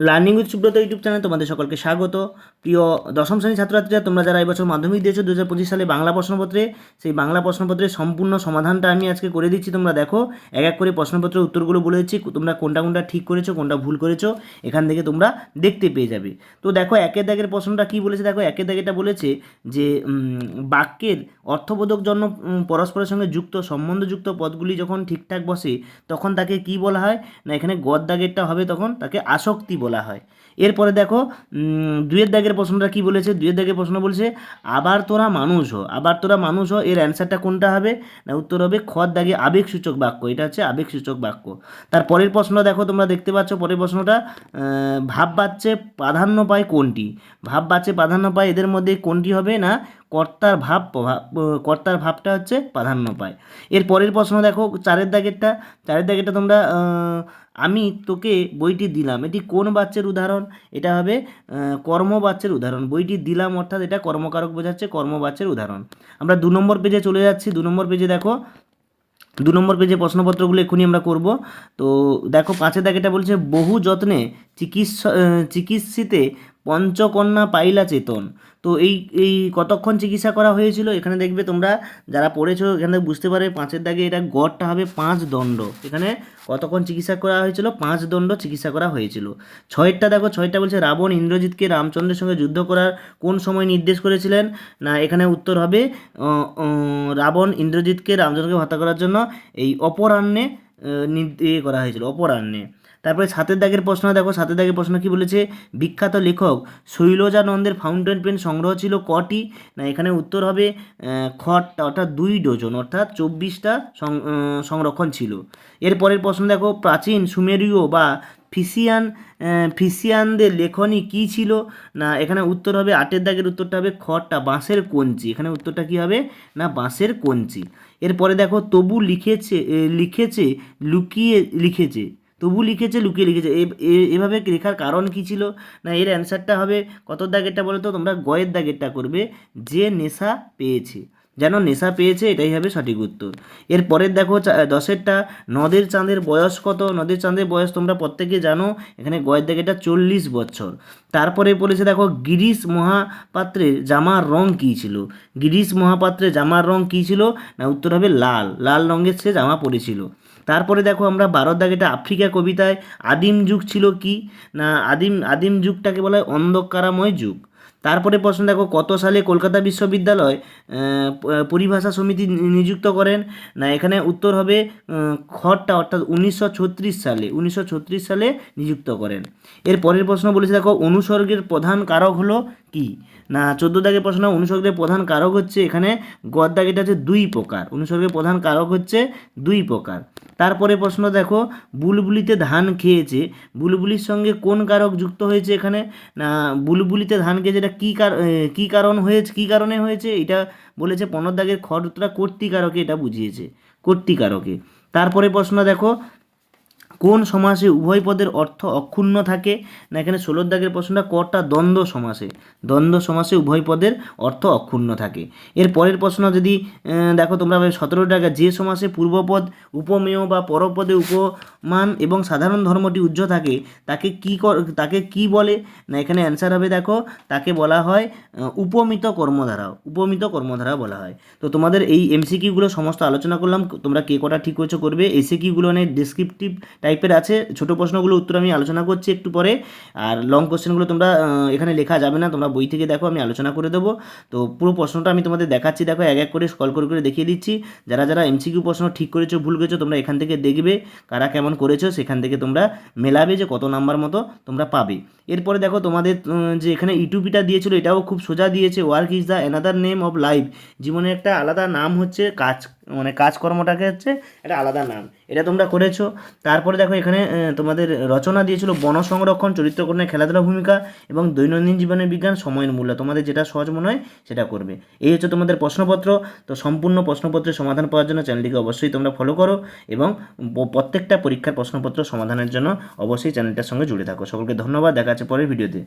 Learning with Subrata YouTube channel তোমাদের সকলকে স্বাগত। প্রিয় দশম শ্রেণির ছাত্রছাত্রীরা, তোমরা যারা এবছর মাধ্যমিক দিয়েছ দু হাজার পঁচিশ সালে বাংলা প্রশ্নপত্রে, সেই বাংলা প্রশ্নপত্রের সম্পূর্ণ সমাধানটা আমি আজকে করে দিচ্ছি। তোমরা দেখো, এক এক করে প্রশ্নপত্রের উত্তরগুলো বলে দিচ্ছি, তোমরা কোনটা কোনটা ঠিক করেছ, কোনটা ভুল করেছ, এখান থেকে তোমরা দেখতে পেয়ে যাবে। তো দেখো, একের দাগের প্রশ্নটা কি বলেছে? দেখো, একের দাগেটা বলেছে যে বাক্যের অর্থবোধক জন্য পরস্পরের সঙ্গে যুক্ত, সম্বন্ধযুক্ত পদগুলি যখন ঠিকঠাক বসে, তখন তাকে কি বলা হয়? না, এখানে গদ দাগেরটা হবে তখন তাকে আসক্তি বলা হয়। এরপরে দেখো দুয়ের দাগের প্রশ্নটা কি বলেছে? দুয়ের দাগের প্রশ্ন বলছে, আবার তোরা মানুষ হ। আবার তোরা মানুষ হ, এর অ্যান্সারটা কোনটা হবে? না, উত্তর হবে খদ দাগে আবেগসূচক বাক্য। এটা হচ্ছে আবেগসূচক বাক্য। তার পরের প্রশ্ন দেখো, তোমরা দেখতে পাচ্ছ পরের প্রশ্নটা ভাব বাচ্চে প্রাধান্য পায় কোনটি? ভাব বাচ্চে প্রাধান্য পায় এদের মধ্যে কোনটি হবে না? কর্তার ভাব প্রভাব- কর্তার ভাবটা হচ্ছে প্রাধান্য পায়। এর পরের প্রশ্ন দেখো, চারের দাগেরটা। চারের দাগেরটা তোমরা আমি তোকে বইটি দিলাম। এটি কোন বাচ্চার উদাহরণ? এটা হবে কর্মবাচ্যের উদাহরণ। বইটি দিলাম অর্থাৎ এটা কর্মকারক বোঝাচ্ছে কর্মবাচ্যের উদাহরণ। আমরা দু নম্বর পেজে চলে যাচ্ছি। দু নম্বর পেজে দেখো, দু নম্বর পেজে প্রশ্নপত্রগুলো এক্ষুনি আমরা করব। তো দেখো, পাঁচের দাগেটা বলছে, বহু যত্নে চিকিৎসা চিকিৎসিতে পঞ্চকন্যা পাইলা চেতন। তো এই এই কতক্ষণ চিকিৎসা করা হয়েছিল? এখানে দেখবে তোমরা যারা পড়েছো, এখানে বুঝতে পারে পাঁচের দাগে এটা গড়টা হবে পাঁচ দণ্ড। এখানে কতক্ষণ চিকিৎসা করা হয়েছিল? পাঁচ দণ্ড চিকিৎসা করা হয়েছিল। ছয়েরটা দেখো, ছয়টা বলছে, রাবণ ইন্দ্রজিৎকে রামচন্দ্রের সঙ্গে যুদ্ধ করার কোন সময় নির্দেশ করেছিলেন? না, এখানে উত্তর হবে রাবণ ইন্দ্রজিৎকে রামচন্দ্রকে হত্যা করার জন্য এই অপরাহ্নে করা হয়েছিল, অপরাহ্নে। তারপরে সাতের দাগের প্রশ্ন, দেখো সাতের দাগের প্রশ্ন কি বলেছে? বিখ্যাত লেখক শৈলজানন্দের ফাউন্টেন পেন সংগ্রহ ছিল কটি? না, এখানে উত্তর হবে খটটা অর্থাৎ দুই ডজন, অর্থাৎ চব্বিশটা সংরক্ষণ ছিল। এরপরের প্রশ্ন, দেখো, প্রাচীন সুমেরীয় বা ফিসিয়ান ফিসিয়ানদের লেখনী কি ছিল? না, এখানে উত্তর হবে, আটের দাগের উত্তরটা হবে খটটা বাঁশের কঞ্চি। এখানে উত্তরটা কি হবে? না, বাঁশের কঞ্চি। এরপরে দেখো, তবু লিখেছে লিখেছে, লুকিয়ে, লিখেছে। তবু লিখেছে, লুকিয়ে লিখেছে। এভাবে লেখার কারণ কি ছিল? না, এর অ্যান্সারটা হবে কত দাগেরটা বলো তো তোমরা গয়ের দাগেরটা করবে, যে নেশা পেয়েছে। যেন নেশা পেয়েছে, এটাই হবে সঠিক উত্তর। এর পরের দেখো দশেরটা, নদের চাঁদের বয়স কত? নদের চাঁদের বয়স তোমরা প্রত্যেকে জানো, এখানে গয়ের দাগেরটা চল্লিশ বছর। তারপরে বলেছে দেখো, গিরিশ মহাপাত্রের জামার রং কী ছিল? গিরিশ মহাপাত্রের জামার রং কী ছিল? না, উত্তর হবে লাল। লাল রঙের সে জামা পরেছিল। তারপরে দেখো আমরা বারোর দাগেটা আফ্রিকা কবিতায় আদিম যুগ ছিল কি? না, আদিম আদিম যুগটাকে বলা হয় অন্ধকারাময় যুগ। তারপরে প্রশ্ন দেখো, কত সালে কলকাতা বিশ্ববিদ্যালয় পরিভাষা সমিতি নিযুক্ত করেন? না, এখানে উত্তর হবে খরটা অর্থাৎ উনিশশো ছত্রিশ সালে, উনিশশো ছত্রিশ সালে নিযুক্ত করেন। এর পরের প্রশ্ন বলেছে দেখো, অনুসর্গের প্রধান কারক হলো কি? না, চোদ্দ দাগের প্রশ্ন, অনুসর্গের প্রধান কারক হচ্ছে এখানে, গদ দাগেটা হচ্ছে দুই প্রকার। অনুসর্গের প্রধান কারক হচ্ছে দুই প্রকার। তারপরে প্রশ্ন দেখো, বুলবুলিতে ধান খেয়েছে, বুলবুলির সঙ্গে কোন কারক যুক্ত হয়েছে এখানে? না, বুলবুলিতে ধান খেয়েছে, এটা কী কার কী কারণ হয়েছে, কী কারণে হয়েছে? এটা বলেছে পনেরো দাগের খরটা কর্তিকারকে এটা বুঝিয়েছে কর্তিকারকে তারপরে প্রশ্ন দেখো কোন সমাসে উভয় পদের অর্থ অক্ষুণ্ণ থাকে? না, এখানে ষোলোর দাগের প্রশ্নটা কটা দ্বন্দ্ব সমাসে? দ্বন্দ্ব সমাসে উভয় পদের অর্থ অক্ষুণ্ণ থাকে। এর পরের প্রশ্ন যদি দেখো তোমরা সতেরো টাকা যে সমাসে পূর্বপদ, উপমেয় বা পরপদে উপমান এবং সাধারণ ধর্মটি উজ্জ থাকে, তাকে কি তাকে কি বলে? না, এখানে অ্যান্সার হবে দেখো, তাকে বলা হয় উপমিত কর্মধারা। উপমিত কর্মধারা বলা হয়। তো তোমাদের এই এমসিকিউগুলো সমস্ত আলোচনা করলাম, তোমরা কে কটা ঠিক করেছ করবে? এসিকিউগুলো অনেক ডিসক্রিপটিভ টাইপের আছে। ছোট প্রশ্নগুলো উত্তর আমি আলোচনা করছি একটু পরে। আর লং কোশ্চেনগুলো তোমরা এখানে লেখা যাবে না। তোমরা বই থেকে দেখো, আমি আলোচনা করে দেবো। তো পুরো প্রশ্নটা আমি তোমাদের দেখাচ্ছি। দেখো, এক এক করে কল করে করে দেখিয়ে দিচ্ছি। যারা যারা এমসিকিউ প্রশ্ন ঠিক করেছ, ভুল করেছ, তোমরা এখান থেকে দেখবে কারা কেমন করেছ। সেখান থেকে তোমরা মেলাবে যে কত নাম্বার মতো তোমরা পাবে। এরপরে দেখো, তোমাদের যে এখানে ইটুপিটা দিয়েছিল, এটাও খুব সোজা দিয়েছে। Work is the another name of life জীবনের একটা আলাদা নাম হচ্ছে কাজ মানে কাজকর্মটাকে হচ্ছে একটা আলাদা নাম। এটা তোমরা করেছ। তারপরে দেখো এখানে তোমাদের রচনা দিয়েছিল বন সংরক্ষণ চরিত্রকরণের খেলাধুলা ভূমিকা এবং দৈনন্দিন জীবনের বিজ্ঞান, সময়ের মূল্য। তোমাদের যেটা সহজ মনে হয় সেটা করবে। এই হচ্ছে তোমাদের প্রশ্নপত্র। তো সম্পূর্ণ প্রশ্নপত্রের সমাধান পাওয়ার জন্য চ্যানেলটিকে অবশ্যই তোমরা ফলো করো এবং প্রত্যেকটা পরীক্ষার প্রশ্নপত্র সমাধানের জন্য অবশ্যই চ্যানেলটার সঙ্গে জুড়ে থাকো। সকলকে ধন্যবাদ। দেখা যাচ্ছে পরের ভিডিওতে।